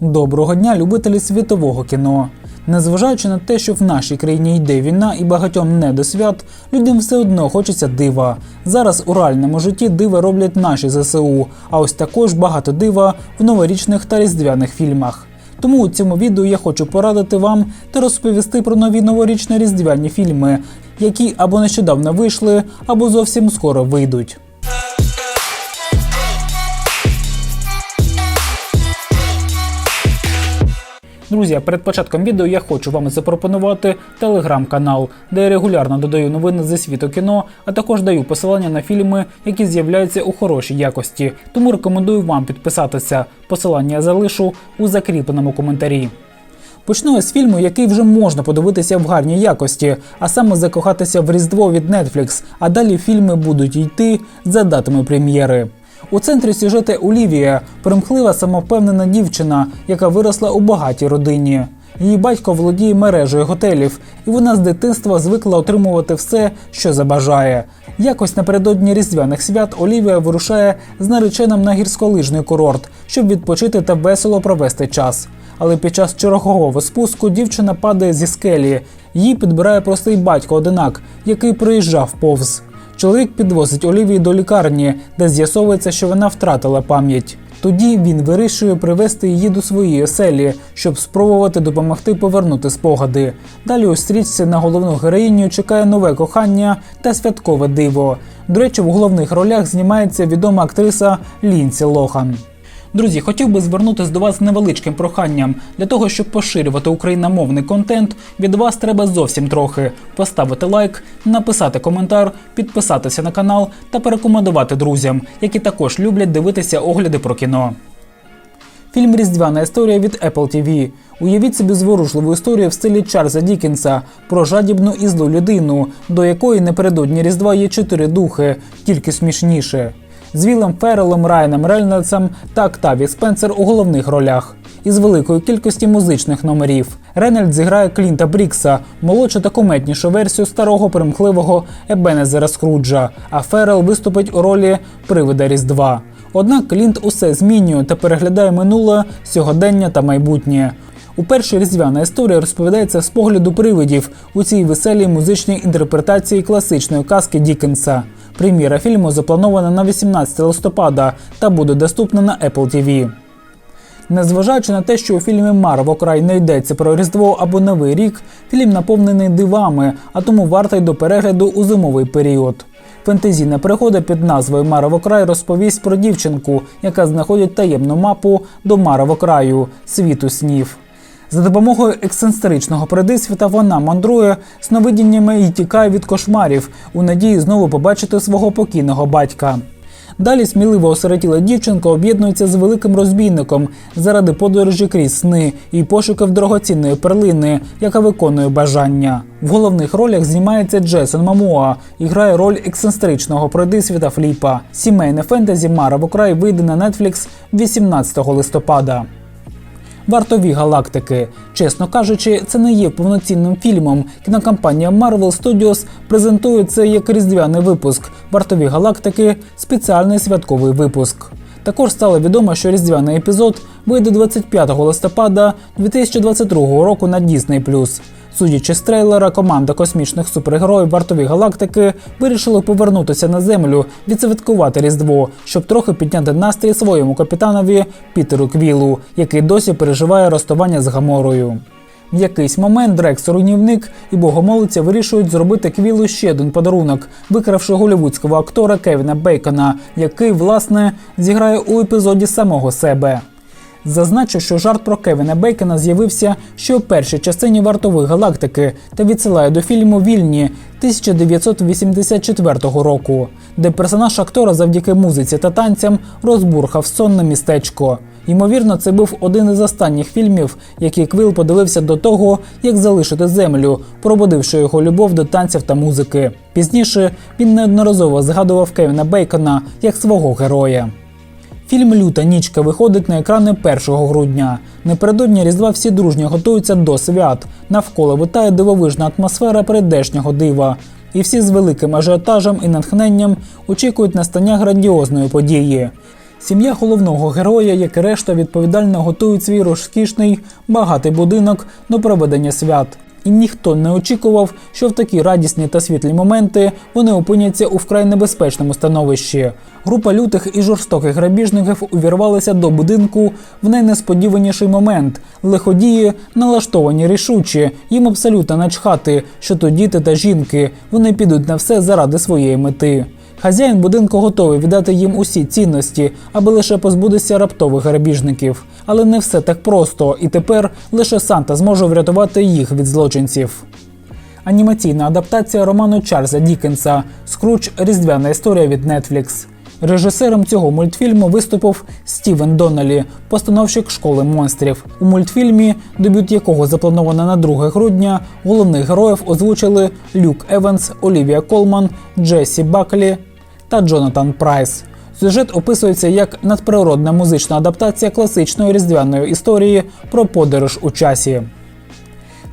Доброго дня, любителі світового кіно. Незважаючи на те, що в нашій країні йде війна і багатьом не до свят, людям все одно хочеться дива. Зараз у реальному житті дива роблять наші ЗСУ, а ось також багато дива в новорічних та різдвяних фільмах. Тому у цьому відео я хочу порадити вам та розповісти про нові новорічно-різдвяні фільми, які або нещодавно вийшли, або зовсім скоро вийдуть. Друзі, перед початком відео я хочу вам запропонувати телеграм-канал, де я регулярно додаю новини зі світу кіно, а також даю посилання на фільми, які з'являються у хорошій якості. Тому рекомендую вам підписатися. Посилання я залишу у закріпленому коментарі. Почну з фільму, який вже можна подивитися в гарній якості, а саме закохатися в Різдво від Netflix, а далі фільми будуть йти за датами прем'єри. У центрі сюжету Олівія примхлива самовпевнена дівчина, яка виросла у багатій родині. Її батько володіє мережею готелів, і вона з дитинства звикла отримувати все, що забажає. Якось напередодні різдвяних свят Олівія вирушає з нареченим на гірськолижний курорт, щоб відпочити та весело провести час. Але під час чергового спуску дівчина падає зі скелі. Її підбирає простий батько одинак, який приїжджав повз. Чоловік підвозить Олівію до лікарні, де з'ясовується, що вона втратила пам'ять. Тоді він вирішує привезти її до своєї оселі, щоб спробувати допомогти повернути спогади. Далі у стрічці на головну героїню чекає нове кохання та святкове диво. До речі, в головних ролях знімається відома актриса Лінсі Лохан. Друзі, хотів би звернутися до вас з невеличким проханням. Для того, щоб поширювати україномовний контент, від вас треба зовсім трохи поставити лайк, написати коментар, підписатися на канал та порекомендувати друзям, які також люблять дивитися огляди про кіно. Фільм Різдвяна історія від Apple TV. Уявіть собі зворушливу історію в стилі Чарльза Дікенса про жадібну і злу людину, до якої напередодні Різдва є чотири духи, тільки смішніше. З Вілем Феррелом, Райаном Рейнольдсом та Октаві Спенсер у головних ролях. Із великою кількістю музичних номерів. Рейнольд зіграє Клінта Брікса, молодшу та куметнішу версію старого примхливого Ебенезера Скруджа, а Феррел виступить у ролі привида Різдва. Однак Клінт усе змінює та переглядає минуле, сьогодення та майбутнє. У першій різдвяна історія розповідається з погляду привидів у цій веселій музичній інтерпретації класичної казки Дікенса. Прем'єра фільму запланована на 18 листопада та буде доступна на Apple TV. Незважаючи на те, що у фільмі Марво край не йдеться про Різдво або Новий рік, фільм наповнений дивами, а тому вартий до перегляду у зимовий період. Фентезійна пригода під назвою Марово край розповість про дівчинку, яка знаходить таємну мапу до Марово краю світу снів. За допомогою ексцентричного придисвіта вона мандрує сновидіннями і тікає від кошмарів у надії знову побачити свого покійного батька. Далі сміливо осиротіла дівчинка об'єднується з великим розбійником заради подорожі крізь сни і пошуків дорогоцінної перлини, яка виконує бажання. В головних ролях знімається Джесон Мамоа і грає роль ексцентричного пройдисвіта Фліпа. Сімейне фентезі Мара в Украй вийде на Netflix 18 листопада. Вартові галактики. Чесно кажучи, це не є повноцінним фільмом. Кінокомпанія Marvel Studios презентує це як різдвяний випуск. Вартові галактики спеціальний святковий випуск. Також стало відомо, що різдвяний епізод вийде 25 листопада 2022 року на Disney+. Судячи з трейлера, команда космічних супергероїв вартові галактики вирішили повернутися на землю, відсвяткувати Різдво, щоб трохи підняти настрій своєму капітанові Пітеру Квілу, який досі переживає розставання з Гаморою. В якийсь момент Дрекс руйнівник і богомолиця вирішують зробити Квілу ще один подарунок, викравши голівудського актора Кевіна Бейкона, який, власне, зіграє у епізоді самого себе. Зазначу, що жарт про Кевіна Бейкена з'явився ще у першій частині вартових галактики та відсилає до фільму Вільні 1984 року, де персонаж актора завдяки музиці та танцям розбурхав сонне містечко. Ймовірно, це був один із останніх фільмів, які Квіл подивився до того, як залишити землю, пробудивши його любов до танців та музики. Пізніше він неодноразово згадував Кевіна Бейкона як свого героя. Фільм Люта нічка виходить на екрани 1 грудня. Напередодні Різдва всі дружньо готуються до свят. Навколо витає дивовижна атмосфера прийдешнього дива. І всі з великим ажіотажем і натхненням очікують настання грандіозної події. Сім'я головного героя, як і решта, відповідально готують свій розкішний, багатий будинок до проведення свят. І ніхто не очікував, що в такі радісні та світлі моменти вони опиняться у вкрай небезпечному становищі. Група лютих і жорстоких грабіжників увірвалася до будинку в найнесподіваніший момент. Лиходії налаштовані рішучі, їм абсолютно начхати, що то діти та жінки. Вони підуть на все заради своєї мети. Хазяїн будинку готовий віддати їм усі цінності, аби лише позбутися раптових грабіжників. Але не все так просто, і тепер лише Санта зможе врятувати їх від злочинців. Анімаційна адаптація роману Чарльза Дікенса Скруч Різдвяна історія від Netflix. Режисером цього мультфільму виступив Стівен Доннелі, постановщик школи монстрів. У мультфільмі, дебют якого заплановано на 2 грудня, головних героїв озвучили Люк Еванс, Олівія Колман, Джесі Баклі та Джонатан Прайс. Сюжет описується як надприродна музична адаптація класичної різдвяної історії про подорож у часі.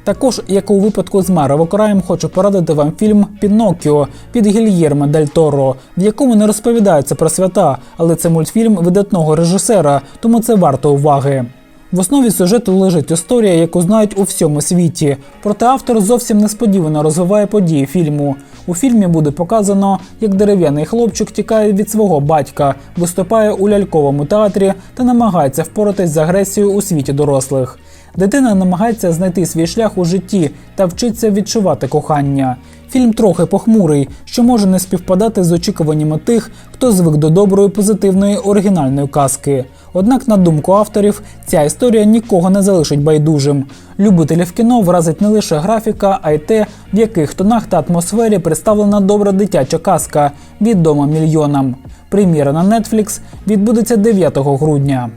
Також, як у випадку з Марево Краєм, хочу порадити вам фільм Пінокіо від Гільєрме Дель Торо, в якому не розповідається про свята, але це мультфільм видатного режисера, тому це варто уваги. В основі сюжету лежить історія, яку знають у всьому світі. Проте автор зовсім несподівано розвиває події фільму. У фільмі буде показано, як дерев'яний хлопчик тікає від свого батька, виступає у ляльковому театрі та намагається впоратись з агресією у світі дорослих. Дитина намагається знайти свій шлях у житті та вчиться відчувати кохання. Фільм трохи похмурий, що може не співпадати з очікуваннями тих, хто звик до доброї, позитивної оригінальної казки. Однак, на думку авторів, ця історія нікого не залишить байдужим. Любителів кіно вразить не лише графіка, а й те, в яких тонах та атмосфері представлена добра дитяча казка відома мільйонам. Прем'єра на Netflix відбудеться 9 грудня.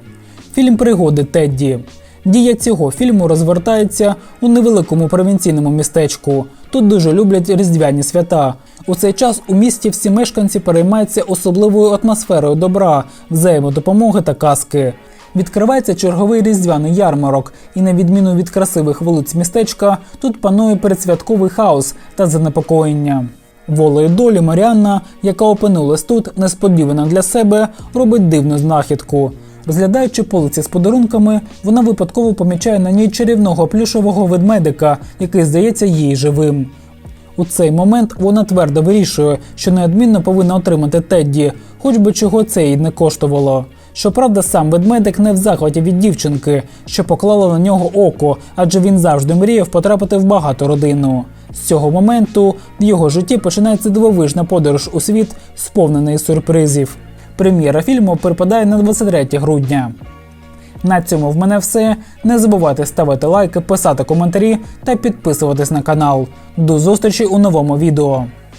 Фільм пригоди Тедді. Дія цього фільму розвертається у невеликому провінційному містечку. Тут дуже люблять різдвяні свята. У цей час у місті всі мешканці переймаються особливою атмосферою добра, взаємодопомоги та казки. Відкривається черговий різдвяний ярмарок, і на відміну від красивих вулиць містечка, тут панує передсвятковий хаос та занепокоєння. Волею долі Маріанна, яка опинилась тут несподівано для себе, робить дивну знахідку. Розглядаючи полиці з подарунками, вона випадково помічає на ній чарівного плюшового ведмедика, який здається їй живим. У цей момент вона твердо вирішує, що неодмінно повинна отримати Тедді, хоч би чого це їй не коштувало. Щоправда, сам ведмедик не в захваті від дівчинки, що поклала на нього око, адже він завжди мріяв потрапити в багату родину. З цього моменту в його житті починається дивовижна подорож у світ, сповнений сюрпризів. Прем'єра фільму припадає на 23 грудня. На цьому в мене все. Не забувайте ставити лайки, писати коментарі та підписуватись на канал. До зустрічі у новому відео.